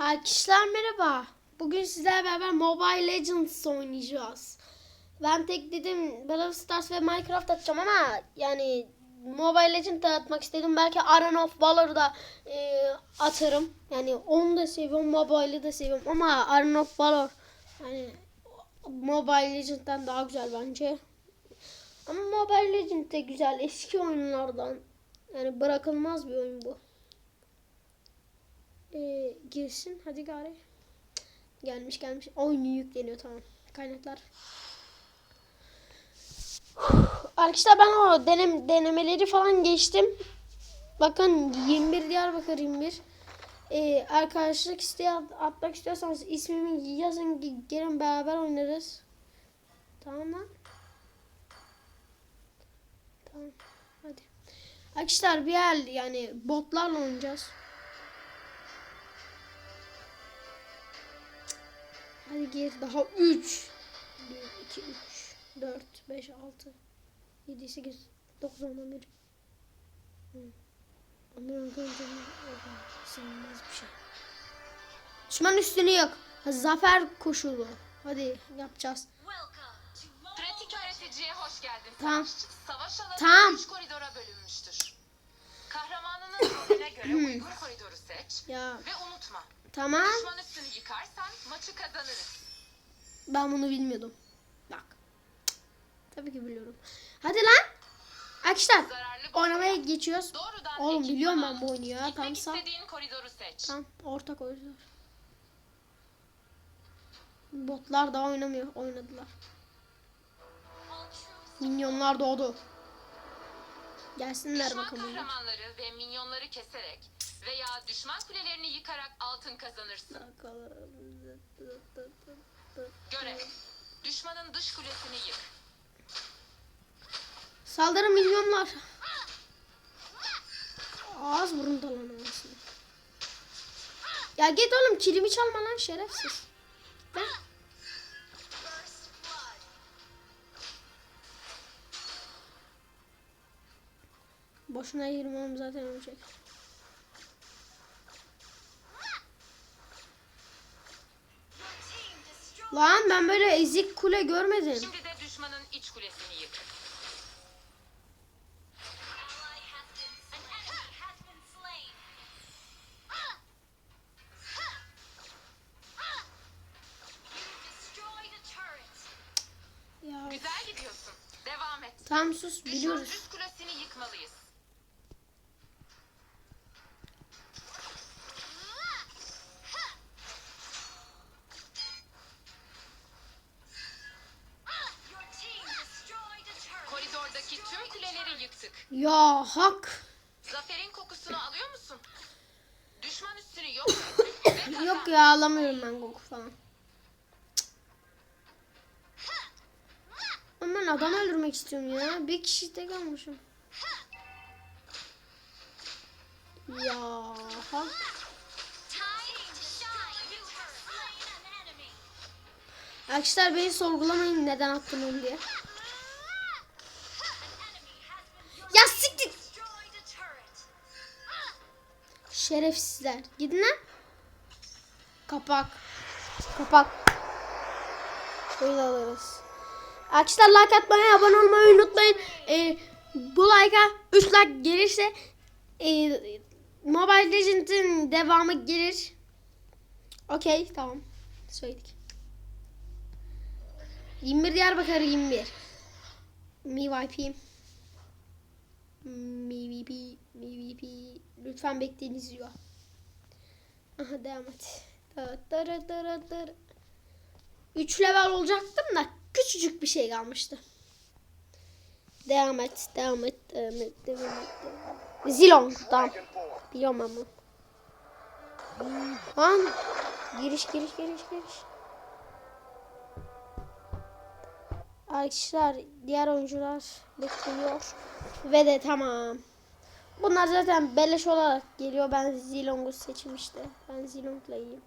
Arkadaşlar merhaba. Bugün sizlerle beraber Mobile Legends oynayacağız. Ben tek dedim Brawl Stars ve Minecraft atacağım ama yani Mobile Legends de atmak istedim. Belki Arena of Valor'u da e, atarım. Yani onu da seviyorum, Mobile'ı da seviyorum ama Arena of Valor yani Mobile Legends'ten daha güzel bence. Ama Mobile Legends de güzel. Eski oyunlardan. Yani bırakılmaz bir oyun bu. Ee, girsin hadi gari. Gelmiş gelmiş. Oyun yükleniyor tamam. Kaynaklar. Arkadaşlar ben o denem, denemeleri falan geçtim. Bakın 21 Diyarbakır 21. Ee, arkadaşlık isteyen atmak istiyorsanız ismimi yazın ge- gelin beraber oynarız. Tamam mı? Tamam. Hadi. Arkadaşlar bir el yani botlarla oynayacağız. Hadi gir daha 3 1 2 3 4 5 6 7 8 9 10 11 11 12 13 Silinmez bir şey. Düşman üstünü yok. Zafer koşulu. Hadi yapacağız. Pratik öğreticiye hoş geldin. Tamam. Savaş alanı Tamam. üç koridora bölünmüştür. Kahramanının rolüne göre uygun koridoru seç Ya ve unutma. Tamam. Düşman üstünü yıkarsan maçı kazanırız. Ben bunu bilmiyordum. Bak. Cık. Tabii ki biliyorum. Hadi lan. Arkadaşlar oynamaya geçiyoruz. Doğrudan Oğlum biliyorum ben bu oyunu ya. Tam sağ. istediğin koridoru seç. Tam ortak oyuncular. Botlar da oynamıyor. Oynadılar. Minyonlar doğdu. Gelsinler Düşman bakalım. kahramanları ve minyonları keserek veya düşman kulelerini yıkarak altın kazanırsın. Görev. Düşmanın dış kulesini yık. Saldırı milyonlar. Ağız burun dalan anasını. Ya git oğlum kilimi çalma lan şerefsiz. Ben... Boşuna girmem zaten ölecek. Lan ben böyle ezik kule görmedim. Şimdi de düşmanın iç kulesini yık. ally has been Ya hak. Zaferin kokusunu alıyor musun? Düşman üstünü yok. Yok ya alamıyorum ben Goku falan. Cık. Ama ben adam öldürmek istiyorum ya. Bir kişi tek almışım. Ya hak. Arkadaşlar beni sorgulamayın neden attım onu diye. Şerefsizler. Gidin lan. Kapak. Kapak. Böyle alırız. Arkadaşlar like atmayı, abone olmayı unutmayın. Ee, bu like'a 3 like gelirse e, Mobile Legends'in devamı gelir. Okey tamam. Söyledik. 21 Diyarbakır 21. MVP. MVP, MVP. Lütfen bekleyin izliyor. Aha devam et. Tırı tırı tırı. 3 level olacaktım da küçücük bir şey kalmıştı. Devam et, devam et, devam et, devam et. Devam et. Zilong, tamam. Biliyorum bunu. Lan, giriş, giriş, giriş, giriş. Arkadaşlar diğer oyuncular bekliyor. Ve de tamam. Bunlar zaten beleş olarak geliyor. Ben Zilong'u seçmişti. Ben Zilong'la iyiyim.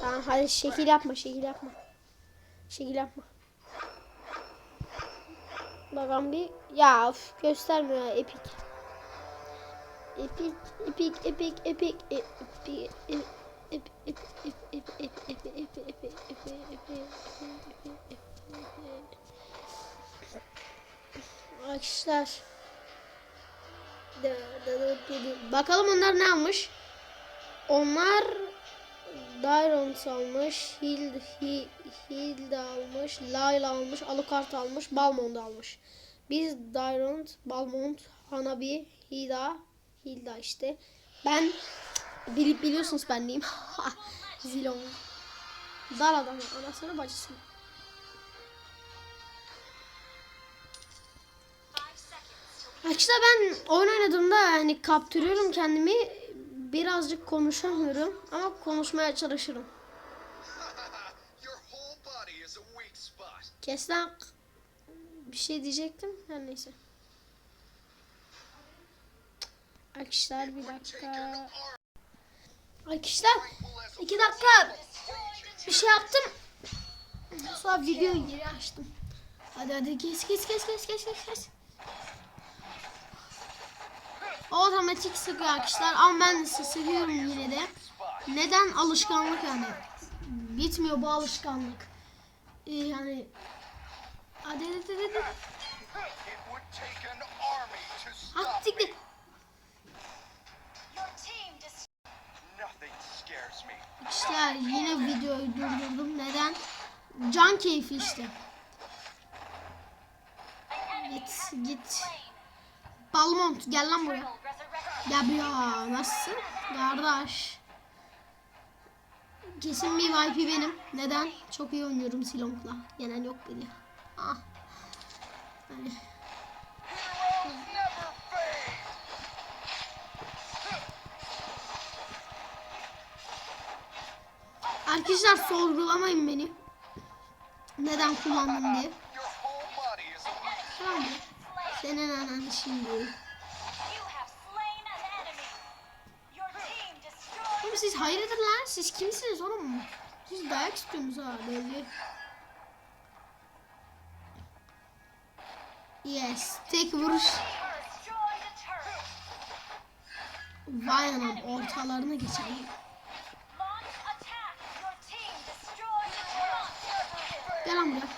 Tamam hadi şekil yapma şekil yapma. Şekil yapma. Bakalım bir. Ya of, göstermiyor ya, epik. Epic, epic, epic, epic, epic, epic, epic, Arkadaşlar. Bakalım onlar ne almış? Onlar Dyrons almış, Hild, Hi- Hilda almış, Layla almış, Alucard almış, Balmond almış. Biz Dyrons, Balmond, Hanabi, Hilda, Hilda işte. Ben bilip biliyorsunuz ben neyim. Zilon. Dar adam, anasını bacısını. Arkadaşlar ben oyun oynadığımda hani kaptırıyorum kendimi. Birazcık konuşamıyorum ama konuşmaya çalışırım. Kes lan. Bir şey diyecektim. Her neyse. Arkadaşlar bir dakika. Arkadaşlar iki dakika bir şey yaptım. Sonra videoyu geri açtım. Hadi hadi kes kes kes kes kes kes kes. Otomatik sıkıyor arkadaşlar ama ben sıkıyorum yine de. Neden alışkanlık yani? Bitmiyor bu alışkanlık. Ee, yani hadi hadi hadi. hadi. It İşte yine videoyu durdurdum. Neden? Can keyfi işte. Git git. Balmont gel lan buraya. Gel buraya. Nasılsın? Kardeş. Kesin bir VIP benim. Neden? Çok iyi oynuyorum Silong'la. Yenen yok dedi. Ah. Yani. Arkadaşlar sorgulamayın beni. Neden kullandım diye. Tamam? Senin anan şimdi. Oğlum siz hayırdır lan? Siz kimsiniz oğlum? Siz dayak istiyorsunuz ha belli. Yes. Tek vuruş. Vay anam ortalarına geçelim. Gel lan buraya.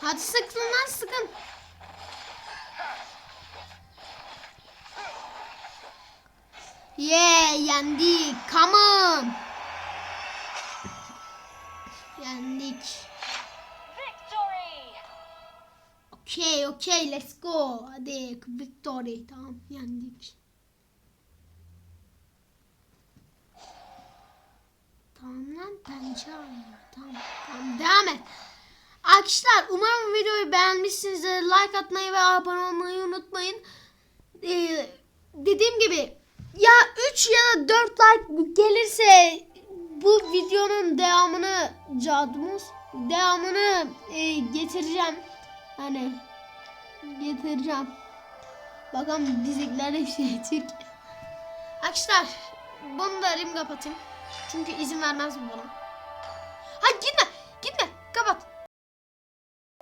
Hadi sıkın lan sıkın. Yeah yendik. Come on. Yendik. Okay okay let's go. Hadi victory. Tamam yendik. Tamam lan pençe alma. Tamam tamam devam et. Arkadaşlar umarım videoyu beğenmişsinizdir. Like atmayı ve abone olmayı unutmayın. Ee, dediğim gibi ya 3 ya da 4 like gelirse bu videonun devamını cadımız devamını e, getireceğim. Hani getireceğim. Bakalım dizikler hepsi Türk. Arkadaşlar bunu da elim kapatayım. Çünkü izin vermez bu bana. Ha gitme.